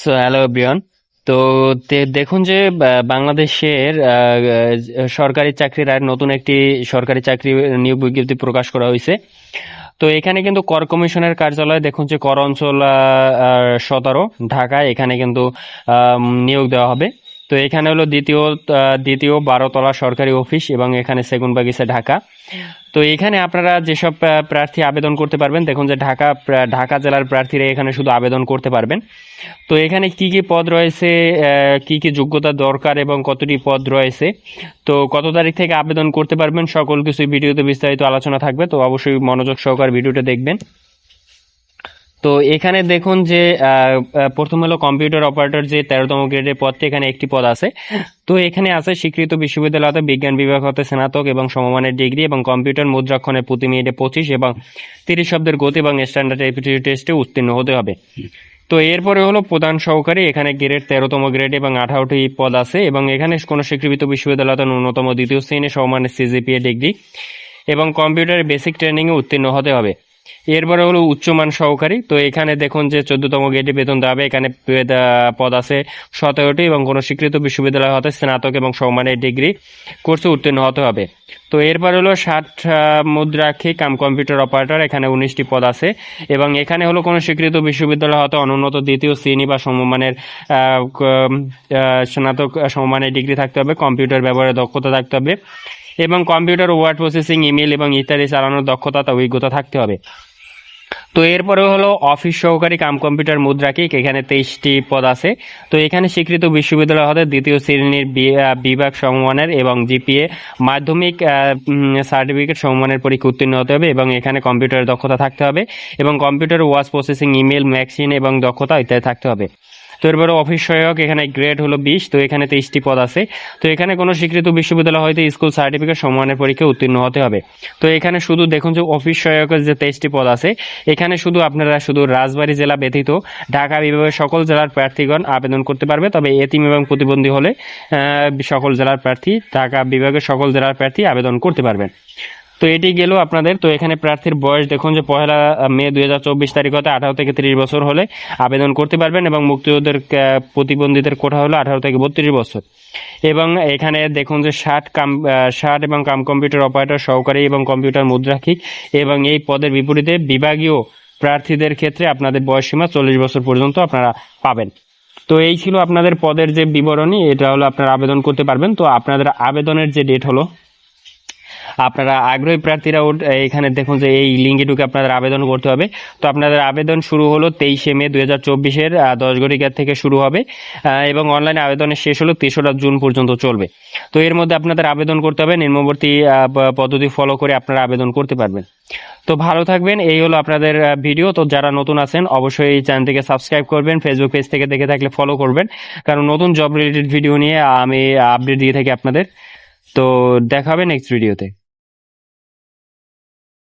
So hello everyone তো দেখুন যে বাংলাদেশের সরকারি চাকরির আর নতুন একটি সরকারি চাকরি, নিয়োগ বিজ্ঞপ্তি প্রকাশ করা হয়েছে। তো এখানে কিন্তু কর কমিশনের কার্যালয়, দেখুন যে, কর অঞ্চল সতেরো ঢাকায় এখানে কিন্তু নিয়োগ দেওয়া হবে। তো এখানে হলো দ্বিতীয় দ্বিতীয় বারোতলা সরকারি অফিস এবং এখানে সেগুনবাগিচা ঢাকা। তো এখানে আপনারা যেসব প্রার্থী আবেদন করতে পারবেন, দেখুন যে ঢাকা ঢাকা জেলার প্রার্থীরা এখানে শুধু আবেদন করতে পারবেন। তো এখানে কি কি পদ রয়েছে কি কি যোগ্যতা দরকার এবং কতটি পদ রয়েছে, তো কত তারিখ থেকে আবেদন করতে পারবেন, সকল কিছু ভিডিওতে বিস্তারিত আলোচনা থাকবে, তো অবশ্যই মনোযোগ সহকার ভিডিওটা দেখবেন। তো এখানে দেখুন যে প্রথম হলো কম্পিউটার অপারেটর যে তেরোতম গ্রেডের পদটি এখানে একটি পদ আছে। তো এখানে আছে স্বীকৃত বিশ্ববিদ্যালয় হতে বিজ্ঞান বিভাগ হতে স্নাতক এবং সমমানের ডিগ্রি এবং কম্পিউটার মুদ্রাক্ষণের প্রতি মিনিটে পঁচিশ এবং তিরিশ শব্দের গতি এবং স্ট্যান্ডার্ড এপিটিউড টেস্টে উত্তীর্ণ হতে হবে। তো এরপরে হলো প্রধান সহকারী, এখানে গ্রেড তেরোতম গ্রেড এবং আঠারোটি পদ আছে এবং এখানে কোনো স্বীকৃত বিশ্ববিদ্যালয় হতে ন্যূনতম দ্বিতীয় শ্রেণি, সমমানের সিজিপিএ ডিগ্রি এবং কম্পিউটারের বেসিক ট্রেনিংয়ে উত্তীর্ণ হতে হবে। এরপরে হলো উচ্চমান সহকারী। তো এখানে দেখুন যে চোদ্দতম গেটে বেতন দেওয়া হবে। এখানে পদ আছে সতেরোটি এবং কোনো স্বীকৃত বিশ্ববিদ্যালয় হতে স্নাতক এবং সমমানের ডিগ্রি কোর্সে উত্তীর্ণ হতে হবে। তো এরপর হলো ষাট মুদ্রাক্ষী কাম কম্পিউটার অপারেটর। এখানে উনিশটি পদ আছে এবং এখানে হলো কোনো স্বীকৃত বিশ্ববিদ্যালয় হতে অনুন্নত দ্বিতীয় শ্রেণি বা সমমানের স্নাতক সমমানের ডিগ্রি থাকতে হবে। কম্পিউটার ব্যবহারের দক্ষতা থাকতে হবে। এবং কম্পিউটার, ওয়ার্ড প্রসেসিং ইমেল এবং ইত্যাদি চালানোর দক্ষতা তা অভিজ্ঞতা থাকতে হবে। তো এরপরে হলো অফিস সহকারী কাম কম্পিউটার মুদ্রাকিক এখানে তেইশটি পদ আছে। তো এখানে স্বীকৃত বিশ্ববিদ্যালয় হতে দ্বিতীয় শ্রেণির বিভাগ সমমানের এবং জিপিএ মাধ্যমিক সার্টিফিকেট সমমানের পরীক্ষা উত্তীর্ণ হতে হবে এবং এখানে কম্পিউটারের দক্ষতা থাকতে হবে এবং কম্পিউটার ওয়াচ প্রসেসিং ইমেল ম্যাক্সিন এবং দক্ষতা ইত্যাদি থাকতে হবে। তো এরপরে অফিস সহায়ক এখানে গ্রেড হলো বিশ, তো এখানে তেইশটি পদ আছে। তো এখানে কোনো স্বীকৃত বিশ্ববিদ্যালয় হয়তো স্কুল সার্টিফিকেট সম্মানের পরীক্ষায় উত্তীর্ণ হতে হবে। তো এখানে শুধু দেখুন যে অফিস সহায়কের যে তেইশটি পদ আছে, এখানে শুধু আপনারা শুধু রাজবাড়ী জেলা ব্যতীত ঢাকা বিভাগের সকল জেলার প্রার্থীগণ আবেদন করতে পারবে। তবে এতিম এবং প্রতিবন্ধী হলে সকল জেলার প্রার্থী ঢাকা বিভাগের সকল জেলার প্রার্থী আবেদন করতে পারবেন। তো এটি গেল আপনাদের। তো এখানে প্রার্থীর বয়স দেখুন যে পহেলা মে দুই হাজার চব্বিশ তারিখ হতে আঠারো থেকে তিরিশ বছর হলে আবেদন করতে পারবেন এবং মুক্তিযোদ্ধার প্রতিবন্ধীদের কোঠা হলো আঠারো থেকে বত্রিশ বছর। এবং এখানে দেখুন যে ষাট কাম ষাট এবং কাম কম্পিউটার অপারেটর সহকারী এবং কম্পিউটার মুদ্রাক্ষিক এবং এই পদের বিপরীতে বিভাগীয় প্রার্থীদের ক্ষেত্রে আপনাদের বয়সসীমা চল্লিশ বছর পর্যন্ত আপনারা পাবেন। তো এই ছিল আপনাদের পদের যে বিবরণী, এটা হলো আপনারা আবেদন করতে পারবেন। তো আপনাদের আবেদনের যে ডেট হলো? আপনারা আগ্রহী প্রার্থীরা এখানে দেখুন যে এই লিঙ্কে ঢুকে আপনাদের আবেদন করতে হবে। তো আপনাদের আবেদন শুরু হলো তেইশে মে দু হাজার চব্বিশের দশ ঘটিকার থেকে শুরু হবে এবং অনলাইনে আবেদনের শেষ হলো তেসরা জুন পর্যন্ত চলবে। তো এর মধ্যে আপনাদের আবেদন করতে হবে, নিম্নবর্তী পদ্ধতি ফলো করে আপনারা আবেদন করতে পারবেন। তো ভালো থাকবেন, এই হলো আপনাদের ভিডিও। তো যারা নতুন আছেন, অবশ্যই এই চ্যানেলটিকে সাবস্ক্রাইব করবেন ফেসবুক পেজ থেকে দেখে থাকলে ফলো করবেন। কারণ নতুন জব রিলেটেড ভিডিও নিয়ে আমি আপডেট দিয়ে থাকি আপনাদের। তো দেখা হবে নেক্সট ভিডিওতে